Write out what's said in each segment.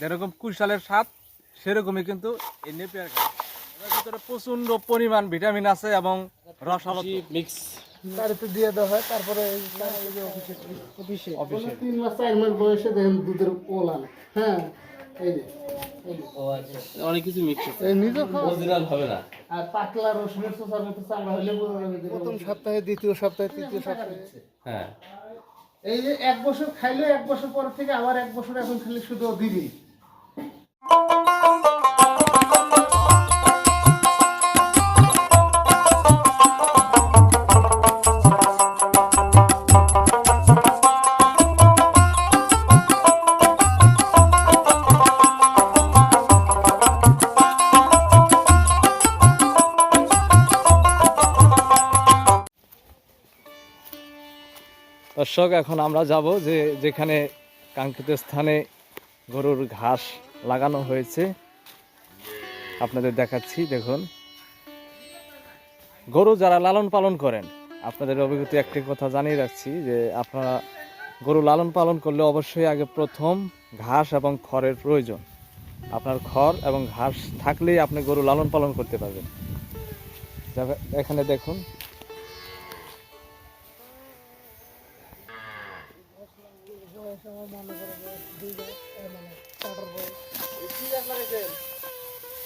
যেরকম কুশালের স্বাদ সেরকমই কিন্তু এই নেপিয়ার ঘাস। এটার ভিতরে প্রচণ্ড পরিমাণ ভিটামিন আছে এবং রসালো মিক্স দিয়ে দেওয়া হয় তারপরে এই তার এই যে অফিসে অফিসে অফিসে। তিন মাস চার মাস বয়সে দেখেন দুধের ওলান হ্যাঁ এই যে অনেক কিছু মিক্স আছে এই নিজে খাওয়া। অরিজিনাল হবে না। আর পাতলা রসুনের চোষার মতো চামড়া হলে বোঝা যাবে যে প্রথম সপ্তাহে দ্বিতীয় সপ্তাহে তৃতীয় সপ্তাহে। হ্যাঁ। এই যে এক বছর খাইলে এক বছর পর থেকে আবার এক বছর এখন খালি শুধু দিবি দর্শক, এখন আমরা যাব যে যেখানে কাঙ্ক্ষিত স্থানে গরুর ঘাস লাগানো হয়েছে। আপনাদের দেখাচ্ছি, দেখুন। গরু যারা লালন পালন করেন, আপনাদের অভিজ্ঞতা একটি কথা জানিয়ে রাখছি যে আপনারা গরু লালন পালন করলে অবশ্যই আগে প্রথম ঘাস এবং খড়ের প্রয়োজন। আপনার খড় এবং ঘাস থাকলেই আপনি গরু লালন পালন করতে পারবেন। এখানে দেখুন।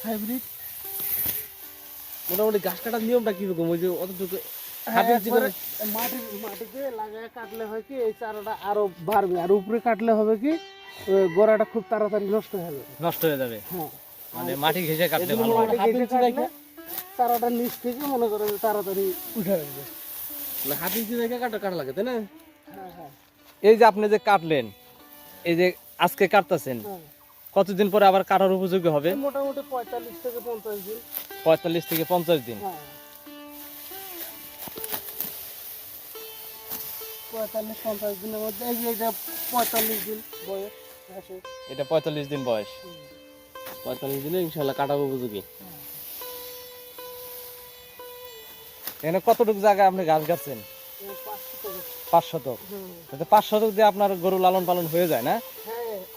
হাইব্রিড মোটামুটি গাছ কাটার নিয়মটা কীরকম? ওই যে অতটুকু হ্যাঁ, হাতের যেখানে মাটি মাটিতে লাগায় কাটলে হয় কি এই চারাটা আরও বাড়বে। আর উপরে কাটলে হবে কি ওই গোড়াটা খুব তাড়াতাড়ি নষ্ট হয়ে যাবে। নষ্ট হয়ে যাবে? হ্যাঁ। মানে মাটি ঘেঁষে কাটলে ভালো চারাটা নিচ থেকে মনে করো তাড়াতাড়ি উঠে আসবে। ইঞ্চি কাটা কাটা লাগে তাই না? হ্যাঁ এই যে আপনি যে কাটলেন এই যে আজকে কাটতেছেন কতদিন পরে আবার কাটার উপযোগী হবে? মোটামুটি পঁয়তাল্লিশ থেকে পঞ্চাশ দিন। পঁয়তাল্লিশ থেকে পঞ্চাশ দিন। হ্যাঁ। পঁয়তাল্লিশ পঞ্চাশ দিনের মধ্যে এই যে এটা পঁয়তাল্লিশ দিন বয়স এটা পঁয়তাল্লিশ দিন বয়স। পঁয়তাল্লিশ দিনে ইনশাল্লাহ কাটার উপযোগী। এখানে কতটুকু জায়গায় আপনি গাছ টাকা পাঁচ শতক পাঁচ শতক দিয়ে আপনার গরু লালন পালন হয়ে যায় না?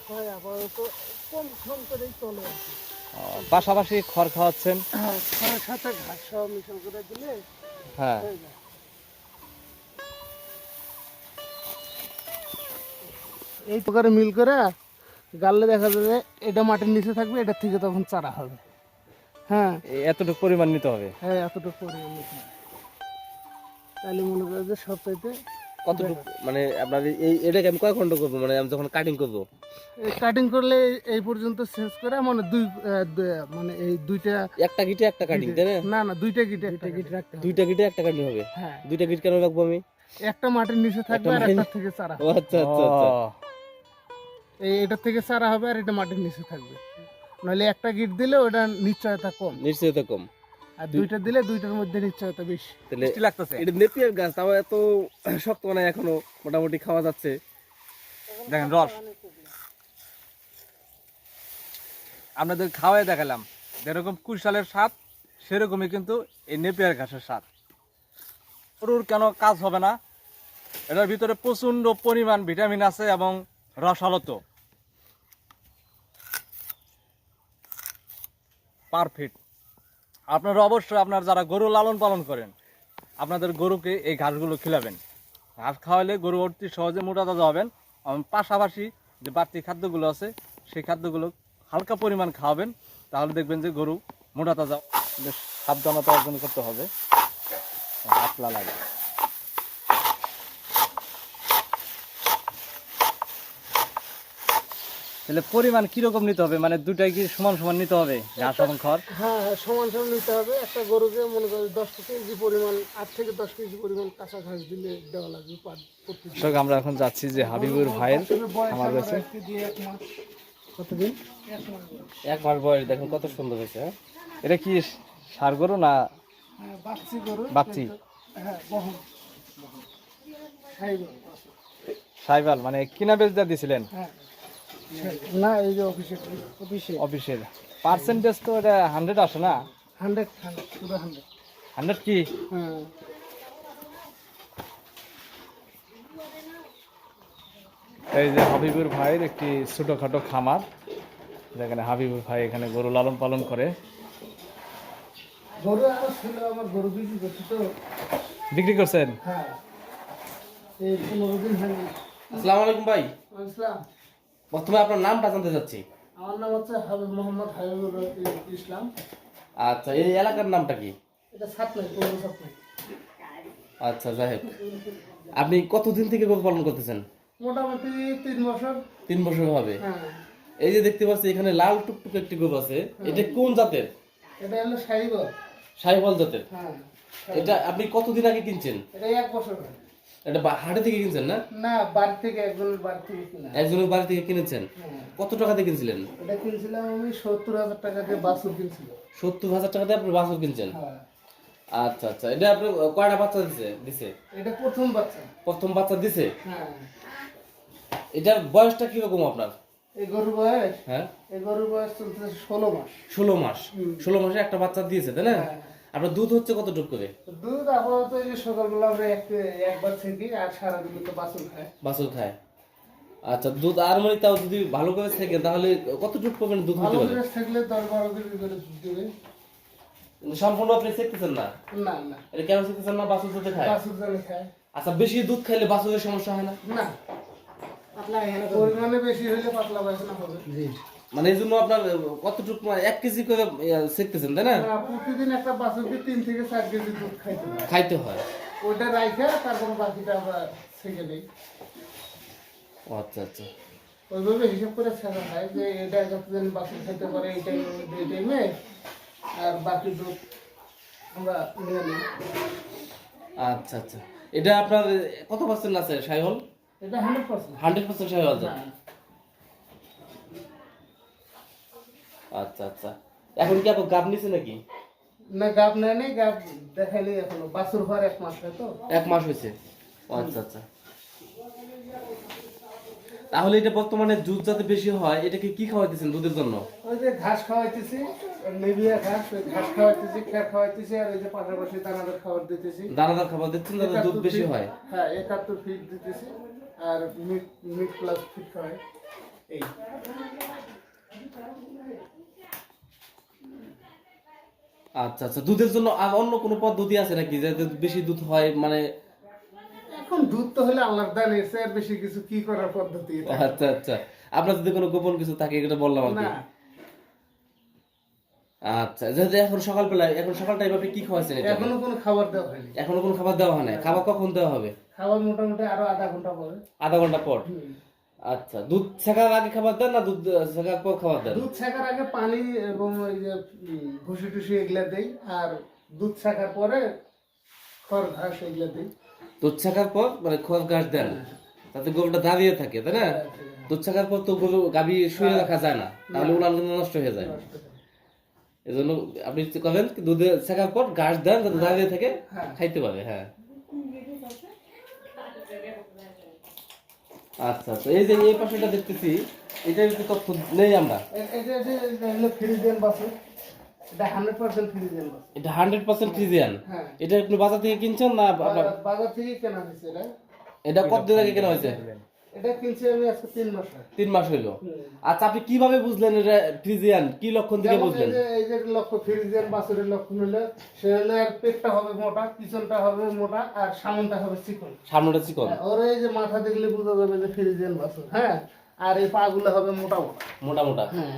হ্যাঁ আপাতত কম কম করেই চলে আর কি। পাশাপাশি খড় খাওয়াচ্ছেন? হ্যাঁ খড়ের সাথে ঘাস মিশন করে দিলে হ্যাঁ। হয়ে যায়। এই প্রকারে মিল করে গাললে দেখা যাবে এটা মাটির নিচে থাকবে এটা থেকে তখন চারা হবে। হ্যাঁ। এতটুকু পরিমাণ নিতে হবে? হ্যাঁ এতটুকু পরিমাণ নিতে হবে। তাহলে মনে করে যে সবচাইতে কতটুকু মানে আপনার এই এটাকে আমি কয় খণ্ড করব? মানে আমি যখন কাটিং করব? কাটিং করলে এই পর্যন্ত শেষ করে মানে দুই মানে এই দুইটা একটা গিটে একটা কাটিং তাই না? না না দুইটা গিটে একটা গিট রাখতে হবে দুইটা গিটে একটা কাটিং হবে? হ্যাঁ। দুইটা গিট কেন রাখব আমি? একটা মাটির নিচে থাকবে আর একটা থেকে চারা। আচ্ছা আচ্ছা আচ্ছা। এই এটা থেকে চারা হবে আর এটা মাটির নিচে থাকবে। নাহলে একটা গিট দিলে ওটা নিশ্চয়তা কম। নিশ্চয়তা কম। আর দুইটা দিলে দুইটার মধ্যে নিশ্চয়তা বেশি মিষ্টি লাগতেছে। এটা নেপিয়ার গাছ তাও এত শক্ত মানে এখনও মোটামুটি খাওয়া যাচ্ছে। দেখেন রস। আপনাদের খাওয়াই দেখালাম। যেরকম কুশালের স্বাদ সেরকমই কিন্তু এই নেপিয়ার ঘাসের স্বাদ। গরুর কেন কাজ হবে না? এটার ভিতরে প্রচণ্ড পরিমাণ ভিটামিন আছে এবং রসালত। পারফেক্ট। আপনারা অবশ্যই আপনার যারা গরু লালন পালন করেন, আপনাদের গরুকে এই ঘাসগুলো খিলাবেন। ঘাস খাওয়ালে গরু অতি সহজে মোটা তাজা হবেন। পাশাপাশি যে বাড়তি খাদ্যগুলো আছে, সেই খাদ্যগুলো হালকা পরিমাণ খাওয়াবেন, তাহলে দেখবেন যে গরু মোটা তাজা, বেশ সাবধানতা অর্জন করতে হবে। হাতলা লাগে। তাহলে পরিমাণ কীরকম নিতে হবে? মানে দুটাই কি সমান সমান নিতে হবে? ঘাস এবং খড়? হ্যাঁ হ্যাঁ সমান সমান নিতে হবে। একটা গরুকে মনে করো দশ কেজি পরিমাণ আট থেকে দশ কেজি পরিমাণ কাঁচা ঘাস দিলে দেওয়া লাগবে দর্শক আমরা এখন যাচ্ছি যে হাবিবুর ভাইয়ের আমার কাছে এক মাস কতদিন? এক মাস বয়স। দেখুন কত সুন্দর হয়েছে হ্যাঁ? এটা কি সার গরু না হ্যাঁ বাচ্চি গরু। বাচ্চি হ্যাঁ বহন সাইবাল মানে কিনা বেচ দিয়ে দিছিলেন? হ্যাঁ। না এই যে অফিসে অফিসে অফিসের পার্সেন্টেজ তো এটা হান্ড্রেড আসে না? হান্ড্রেড কি? হ্যাঁ। এই যে হাবিবুর ভাইয়ের একটি ছোটোখাটো খামার যেখানে হাবিবুর ভাই এখানে গরু লালন পালন করে। গরু আরও ছিল আমার গরু বিক্রি করছি তো। বিক্রি করছেন? হ্যাঁ। এই পনেরো দিন হয়নি। আসসালামু আলাইকুম ভাই। ইসলাম প্রথমে আপনার নামটা জানতে চাচ্ছি। আমার নাম হচ্ছে হাবিব মোহাম্মদ হাবিবুর ইসলাম। আচ্ছা এই এলাকার নামটা কি? এটা সাত নাই পনেরো সাত নাই আচ্ছা হোক। আপনি কতদিন থেকে গরু পালন করতেছেন? মোটামুটি তিন বছর। তিন বছর হবে। হ্যাঁ। এই যে দেখতে পাচ্ছি এখানে লাল টুকটুক একটি গরু আছে। এটা কোন জাতের? এটা হলো সাইবর সাহিওয়াল জাতের। হ্যাঁ। এটা আপনি কতদিন আগে কিনছেন? এটা এক বছর হয়। এটা হাটে থেকে কিনছেন না? না বাড়ি থেকে একজনের বাড়ি থেকে কিনা। একজনের বাড়ি থেকে কিনেছেন? কত টাকা দিয়ে কিনছিলেন? এটা কিনছিলাম আমি সত্তর হাজার টাকা দিয়ে বাছুর কিনছিল। সত্তর হাজার টাকা দিয়ে আপনি বাছুর কিনছেন? আচ্ছা আচ্ছা। এটা আপনি কয়টা বাচ্চা দিছে দিছে? এটা প্রথম বাচ্চা। প্রথম বাচ্চা দিছে? হ্যাঁ। এটার বয়সটা কীরকম আপনার? এই গরুর বয়স? হ্যাঁ। এই গরুর বয়স চলতেছে ষোলো মাস। ষোলো মাস। ষোলো মাসে একটা বাচ্চা দিয়েছে তাই না? হ্যাঁ। আপনার দুধ হচ্ছে কতটুকু করে? দুধ আপাতত এই যে সকালবেলা আমরা এক একবার থেকে আর সারাদিন তো খায়। খায়। আচ্ছা দুধ আর মানে তাও যদি ভালো করে থাকে তাহলে কতটুকু পাবেন দুধ হতে ভালো পারে? থাকলে দশ বারো কেজি করে দুধ দেবে। সম্পূর্ণ আপনি শিখতেছেন না? না না। এটা কেন শিখতেছেন না? বাছুর দুধে খায়? খায়। আচ্ছা বেশি দুধ খাইলে বাছুরের সমস্যা হয় না? না। পরিমাণে বেশি হলে পাতলা পায়খানা হবে। মানে এই জন্য আপনার কতটুকু মানে এক কেজি করে শিখতেছেন তাই না? প্রতিদিন একটা বাছুরকে তিন থেকে চার কেজি দুধ খাইতে হয়। খাইতে হয়। ওইটা রাইখে তারপর বাকিটা আমরা ছেঁকে ও আচ্ছা আচ্ছা। ওইভাবে হিসাব করে ছেঁকা হয় যে এটা যতদিন বাছুর খেতে পারে এই টাইমে এই টাইমে আর বাকি দুধ আমরা নিয়ে নিই। আচ্ছা আচ্ছা। এটা আপনার কত পার্সেন্ট আছে সাইহল? এটা হান্ড্রেড পার্সেন্ট হান্ড্রেড পার্সেন্ট সাইহল আচ্ছা আচ্ছা। এখন কি আপনার গাব নিছে নাকি? না গাব না নেই গাব দেখাইনি এখনও। বাছুর হওয়ার এক মাস হয় তো। এক মাস হয়েছে? আচ্ছা আচ্ছা। তাহলে এটা বর্তমানে দুধ যাতে বেশি হয় এটাকে কি খাওয়াইতেছেন দুধের জন্য? ওই যে ঘাস খাওয়াইতেছি নেভিয়া ঘাস ওই ঘাস খাওয়াইতেছি খের খাওয়াইতেছি আর এই যে পাশাপাশি দানাদার খাবার দিতেছি। দানাদার খাবার দিচ্ছেন যাতে দুধ বেশি হয়? হ্যাঁ একাত্তর ফিট দিতেছি আর মিট মিট প্লাস ফিট খাওয়াই। এই। আচ্ছা আচ্ছা দুধের জন্য আর অন্য কোনো পদ্ধতি আছে নাকি যাতে বেশি দুধ হয় মানে এখন দুধ তো হলে আলাদা নিয়েছে আর বেশি কিছু কি করার পদ্ধতি আচ্ছা আচ্ছা। আপনার যদি কোনো গোপন কিছু থাকে এটা বললাম আর কি। না। আচ্ছা যেহেতু এখন সকালবেলা এখন সকাল টাইম আপনি কি খাওয়াচ্ছেন এখনও কোনো খাবার দেওয়া হয়নি। এখনও কোনো খাবার দেওয়া হয় না খাবার কখন দেওয়া হবে? খাবার মোটামুটি আরও আধা ঘণ্টা পরে। আধা ঘণ্টা পর। আচ্ছা দুধ ছেঁকার আগে খাবার দেন না দুধ ছেঁকার পর খাবার দেন? দুধ ছাকার আগে পানি এবং ওই যে ভুসি টুসি এগুলা দেই আর দুধ ছাকার পরে খড় ঘাস এগুলা দিই। দুধ ছেঁকার পর মানে খড় ঘাস দেন? তাতে গরুটা দাঁড়িয়ে থাকে তাই না? দুধ ছেঁকার পর তো গরু গাবি শুয়ে রাখা যায় না তাহলে উলান কিন্তু নষ্ট হয়ে যায়। এজন্য আপনি কি করবেন কি দুধে ছেঁকার পর ঘাস দেন যাতে দাঁড়িয়ে থাকে হ্যাঁ। খাইতে পারে হ্যাঁ। আচ্ছা আচ্ছা। এই যে এই পাশেটা দেখতেছি এটার একটু তথ্য নেই আমরা। এটা এটা- এটা এটা হান্ড্রেড পার্সেন্ট ফ্রিজিয়ান এটা হ্যাঁ। এটা আপনি বাজার থেকে কিনছেন না বাজার থেকে কেনা হয়েছে এটা। এটা কতদিন আগে কেনা হয়েছে? এটা কিনছি আমি আজকে তিন মাস হয় তিন মাস আচ্ছা আপনি কীভাবে বুঝলেন এটা ফ্রিজিয়ান? কি লক্ষণ থেকে বুঝলেন? এই যে লক্ষ্য ফ্রিজিয়ান বাছুরের লক্ষণ হলো পেটটা হবে মোটা পিছনটা হবে মোটা আর সামনটা হবে চিকন। সামনেটা চিকন? হ্যাঁ, ওর এই যে মাথা দেখলে বোঝা যাবে যে ফ্রিজিয়ান বাছুর হ্যাঁ? আর এই পা গুলো হবে মোটা মোটা। মোটা মোটা। হ্যাঁ।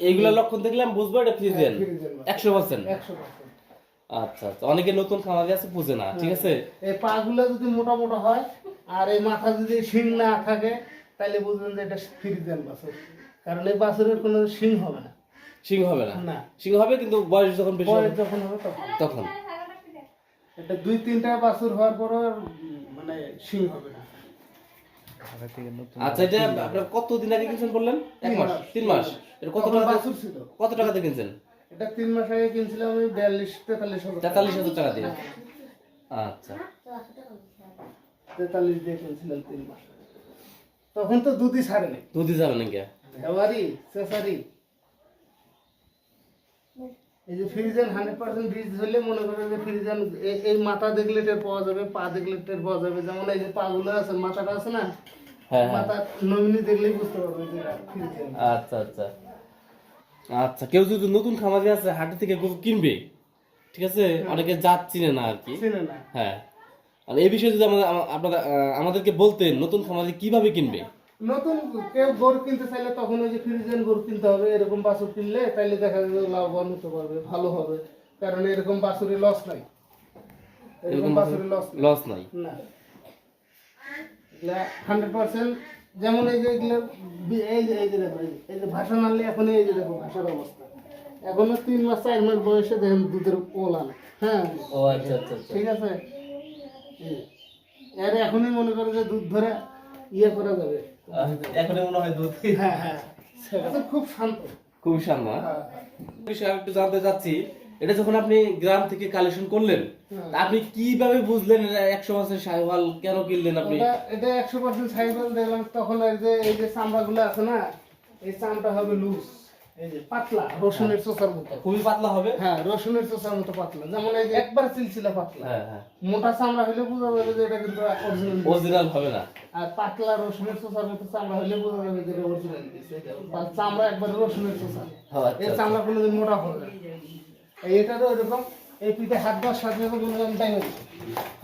এইগুলা লক্ষণ দেখলে আমি বুঝব এটা ফ্রিজিয়ান। ফ্রিজিয়ান বাছুর একশো পার্সেন্ট? একশো পার্সেন্ট। আচ্ছা আচ্ছা। অনেকে নতুন খামারে আছে বুঝে না ঠিক আছে? এই পা গুলো যদি মোটা মোটা হয় আর এই মাথা যদি শিং না থাকে তাহলে বুঝবেন যে এটা ফ্রিজিয়ান বাছুর। কারণ এই বাছুরের কোনো শিং হবে না। শিং হবে না? না। শিং হবে কিন্তু বয়স যখন বেশি হবে। বয়স যখন হবে তখন। তখন। এটা দুই তিনটা বাছুর হওয়ার পর মানে শিং হবে না। আচ্ছা এটা আপনার কতদিন আগে কিনছেন বললেন? এক মাস? তিন মাস। এটা কত টাকা বাছুর ছিল? কত টাকাতে কিনছেন? এটা তিন মাস আগে কিনছিলাম আমি বিয়াল্লিশ তেতাল্লিশ হাজার তেতাল্লিশ হাজার টাকা দিয়ে। আচ্ছা। তেতাল্লিশ দিয়ে কিনছিলাম তিন মাস তখন তো দুধই ছাড়েনি দুধই সেসারি। এই যে ফ্রিজেন হান্ড্রেড পার্সেন্ট বীজ হলে মনে করে যে ফ্রিজেন এই মাথা দেখলে টের পাওয়া যাবে পা দেখলে টের পাওয়া যাবে। যেমন এই যে আছে মাথাটা আছে না? হ্যাঁ হ্যাঁ। মাথা নমিনি দেখলেই বুঝতে পারবে আচ্ছা আচ্ছা। আচ্ছা কেউ যদি নতুন খামারি আছে হাটে থেকে গরু কিনবে ঠিক আছে? অনেকে জাত চিনে না আর কি। চিনে না। হ্যাঁ। আর এই বিষয়ে যদি আমাদের আপনারা আমাদেরকে বলতেন নতুন খামারি কীভাবে কিনবে? নতুন কেউ গরু কিনতে চাইলে তখন ওই যে ফ্রিজেন গরু কিনতে হবে এরকম বাছুর কিনলে তাইলে দেখা যাবে লাভবান হতে পারবে ভালো হবে কারণ এরকম বাছুরে লস নাই। এরকম বাছুরে লস লস নাই। না। হান্ড্রেড পার্সেন্ট যেমন এই যে এগুলো এই যে এই যে দেখো এই যে- ভাষা নাড়লে এখন এই যে দেখো ভাষার অবস্থা। এখনও তিন মাস চার মাস বয়সে দেখেন দুধের ওলা না হ্যাঁ? ও আচ্ছা আচ্ছা। ঠিক আছে? এর এখনই মনে করে যে দুধ ধরে ইয়ে করা যাবে। এখন মনে হয় দুধ। হ্যাঁ হ্যাঁ। খুব শান্ত। খুবই সামনা হ্যাঁ, বিষয়ে একটু জানতে চাচ্ছি এটা যখন আপনি গ্রাম থেকে কালেকশন করলেন হ্যাঁ। আপনি কীভাবে বুঝলেন একশো মাসের সাহেবাল কেন কিনলেন আপনি? এটা একশো পার্সেন্ট সাইকেল দেখলাম তখন এই যে এই যে চামড়াগুলো আছে না এই চামড়া হবে লুজ পাতলা রসুনের চোষার মতো। খুবই পাতলা হবে? হ্যাঁ রসুনের চোষার মতো পাতলা। যেমন এই একবার পাতলা। হ্যাঁ হ্যাঁ। মোটা চামড়া হলে বোঝা যাবে যে এটা কিন্তু অরিজিনাল হবে না। আর পাতলা রসুনের চোষার মতো চামড়া হলে বোঝা যাবে যে এটা অরিজিনাল চামড়া একবার রসুনের চোষা হ্যাঁ, এই চামড়া কোনোদিন মোটা হবে না। এটারও এরকম এই পিঠে হাত দেওয়ার সাথে সাথে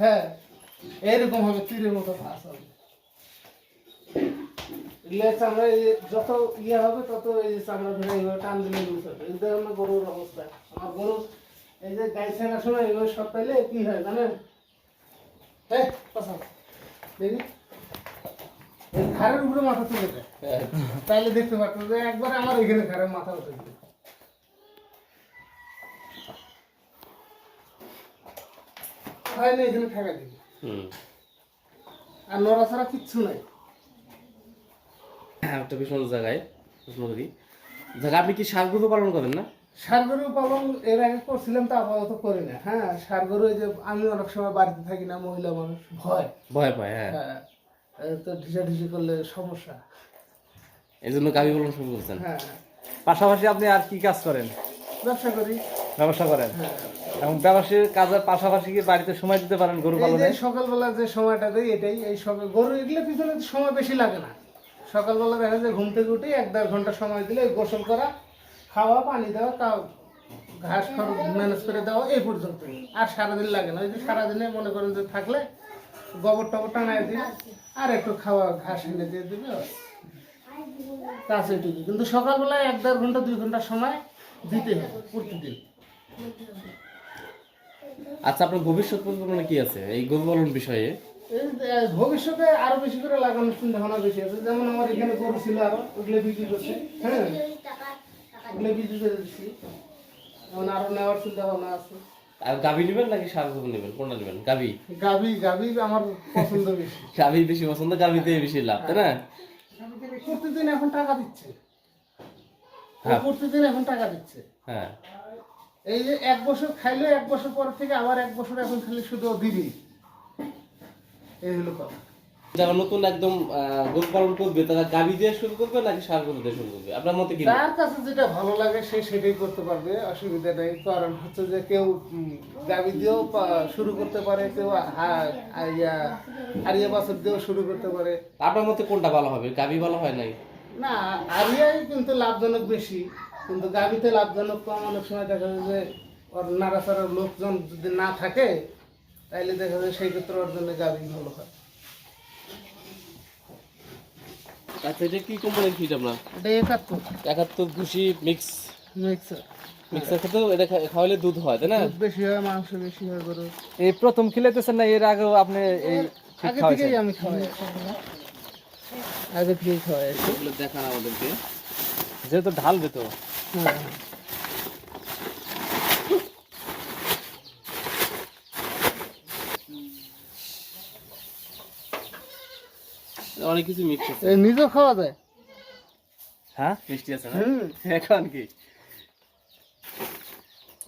হ্যাঁ এইরকম হবে তীরের মতো ঘাস হবে। চামড়া এই যত ইয়ে হবে তত এই যে চামড়া ধরে এইভাবে টান দিলে লুজ হবে। এই না গরুর অবস্থা। আমার গরু এই যে গাই ছাড়ার সময় এইভাবে সব পাইলে কি হয় জানেন? হ্যাঁ পাশাও দেখি। ঘাড়ের উপরে মাথা তুলে দেয়। হ্যাঁ। তাইলে দেখতে পারতো যে একবার আমার এখানে ঘাড়ে মাথা উঠে দিল। হয় না এখানে ঠেকা দিবি আর নড়াচড়া কিচ্ছু নাই। একটা ভীষণ জায়গায় প্রশ্ন করি জায়গা আপনি কি সার গরু পালন করেন না? সারগরু পালন এর আগে করছিলাম তা আপাতত করি না। হ্যাঁ সারগরু এই যে আমি অনেক সময় বাড়িতে থাকি না মহিলা মানুষ ভয়। ভয় পায় হ্যাঁ। হ্যাঁ তো ঢিসা ঢিসি করলে সমস্যা। এই জন্য গাভী পালন শুরু করছেন। হ্যাঁ। পাশাপাশি আপনি আর কি কাজ করেন? ব্যবসা করি। ব্যবসা করেন? হ্যাঁ। এবং ব্যবসায়ীর কাজের পাশাপাশি কি বাড়িতে সময় দিতে পারেন গরু পালনে? সকালবেলা যে সময়টা দেয় এটাই। এই সকাল গরু এগুলো পিছনে সময় বেশি লাগে না। সকালবেলা দেখা যায় ঘুম থেকে উঠে এক দেড় ঘণ্টা সময় দিলে গোসল করা, খাওয়া, পানি দেওয়া তাও ঘাস ম্যানেজ করে দেওয়া, এই পর্যন্ত। আর সারাদিন লাগে না। ওই যে সারাদিনে মনে করেন যে থাকলে গোবর টবর টানায় দিলে আর একটু খাওয়া ঘাস এনে দিয়ে দিবে এটুকু কিন্তু সকালবেলায় এক দেড় ঘণ্টা, দুই ঘণ্টা সময় দিতে হবে প্রতিদিন। আচ্ছা আপনার ভবিষ্যৎ পরিকল্পনা কি আছে? এই গরু বিষয়ে? ভবিষ্যতে আরও বেশি করে লাগানোর চিন্তা ভাবনা বেশি আছে। যেমন আমার এখানে গরু ছিল আরও ওগুলো বিক্রি করছে হ্যাঁ? ওগুলো বিক্রি করে দিচ্ছি। এখন আরও নেওয়ার চিন্তা ভাবনা আছে। আর গাভী নেবেন নাকি সার গরু নেবেন? কোনটা নেবেন? গাভী? গাভি গাভি আমার পছন্দ বেশি। গাভী বেশি পছন্দ গাভীতে বেশি লাভ তাই না? প্রতিদিন এখন টাকা দিচ্ছে। হ্যাঁ। প্রতিদিন এখন টাকা দিচ্ছে। হ্যাঁ। এই যে এক বছর খাইলে এক বছর পর থেকে আবার এক বছর এখন খালি শুধু দিবি। এই হলো কথা। যারা নতুন একদম গরু পালন করবে তারা গাভী দিয়ে শুরু করবে নাকি সার গরু দিয়ে শুরু করবে? আপনার মতে কি? যার কাছে যেটা ভালো লাগে সে সেটাই করতে পারবে অসুবিধা নেই। কারণ হচ্ছে যে কেউ গাভী দিয়েও শুরু করতে পারে কেউ আরিয়া বাছর দিয়েও শুরু করতে পারে। আপনার মতে কোনটা ভালো হবে গাভী ভালো হয় নাই? না আরিয়াই কিন্তু লাভজনক বেশি কিন্তু গাভীতে লাভজনক কম অনেক সময় দেখা যায় যে ওর নাড়াচাড়ার লোকজন যদি না থাকে তাইলে দেখা যায় সেই ক্ষেত্রে ওর জন্য গাভী ভালো হয়। আচ্ছা এটা কি কোম্পানির ফিট আপনার? এটা একাত্তর। একাত্তর ভুসি মিক্স মিক্সার মিক্সার খেতেও এটা খাওয়ালে দুধ হয় তাই না? দুধ বেশি হয় মাংস বেশি হয় এই প্রথম খিলাইতেছেন না এর আগেও আপনি এই আগে থেকেই আমি খাওয়াই। আগে থেকেই খাওয়াই। এগুলো দেখান আমাদেরকে। যেহেতু ঢালবে তো হ্যাঁ। অনেক কিছু মিক্স আছে। নিজেও খাওয়া যায়? হ্যাঁ? মিষ্টি আছে না? এখন কি?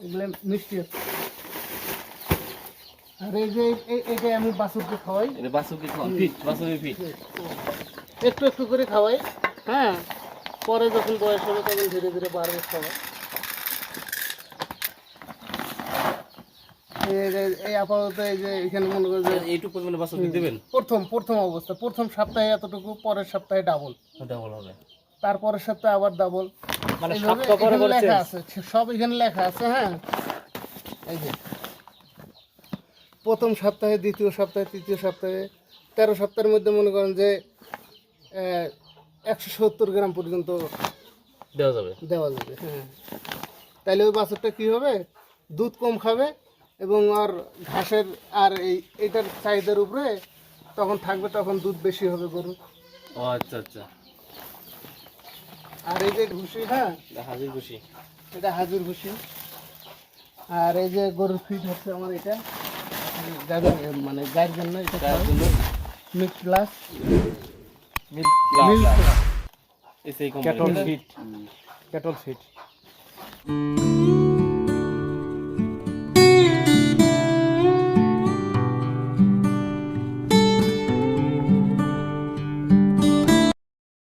এগুলো মিষ্টি আছে। আর এই যে আমি খাওয়াই। এটা বাসুকে খাওয়ান ফিট বাসুকে ফিট। একটু একটু করে খাওয়াই। হ্যাঁ পরে যখন বয়স হবে তখন ধীরে ধীরে বাড়বে খাওয়া এই আপাতত এই যে এখানে মনে করো যে এইটুকু পরিমাণে বাসুকে দেবেন? প্রথম প্রথম অবস্থা। প্রথম সপ্তাহে এতটুকু পরের সপ্তাহে ডাবল ডাবল হবে। তারপরের সপ্তাহে আবার ডাবল মানে সপ্তাহ পরে লেখা আছে সব এখানে লেখা আছে হ্যাঁ? এই যে। প্রথম সপ্তাহে দ্বিতীয় সপ্তাহে তৃতীয় সপ্তাহে তেরো সপ্তাহের মধ্যে মনে করেন যে একশো সত্তর গ্রাম পর্যন্ত দেওয়া যাবে। দেওয়া যাবে হ্যাঁ। তাহলে ওই বাছুরটা কি হবে? দুধ কম খাবে এবং আর ঘাসের আর এই এটার চাহিদার উপরে তখন থাকবে তখন দুধ বেশি হবে গরু। ও আচ্ছা আচ্ছা। আর এই যে ভুসি হ্যাঁ? হাজির খুশি এটা হাজির ভুসি আর এই যে গরুর ফিড হচ্ছে আমার এটা। মানে গায়ের জন্য এটা mix plus. Milk plus. Milk এসে ক্যাটল ফিট ক্যাটল ফিট